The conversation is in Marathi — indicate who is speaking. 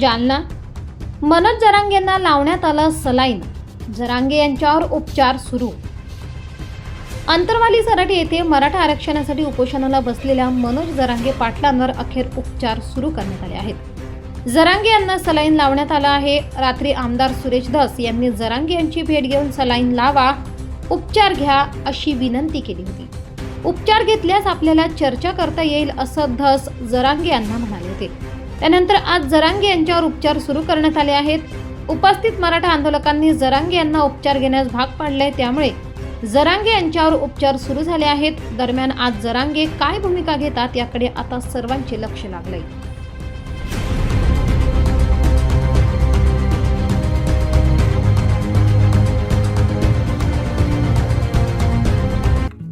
Speaker 1: जालना मनोज जरांगेंना लावण्यात आलं सलाईन जरांगे यांच्यावर उपचार सुरू. अंतरवाली सराटी येथे मराठा आरक्षणासाठी उपोषणाला बसलेल्या मनोज जरांगे पाटलांवर अखेर उपचार सुरू करण्यात आले आहेत. जरांगे यांना सलाईन लावण्यात आला आहे. रात्री आमदार सुरेश धस यांनी जरांगे यांची भेट घेऊन सलाईन लावा उपचार घ्या अशी विनंती केली होती. उपचार घेतल्यास आपल्याला चर्चा करता येईल असं धस जरांगे यांना म्हणाले होते. त्यानंतर आज जरांगे यांच्यावर उपचार सुरू करण्यात आले आहेत. उपस्थित मराठा आंदोलकांनी जरांगे यांना उपचार घेण्यास भाग पाडले त्यामुळे जरांगे यांच्यावर उपचार सुरू झाले आहेत. दरम्यान आज जरांगे काय भूमिका घेतात याकडे आता सर्वांचे लक्ष लागलंय.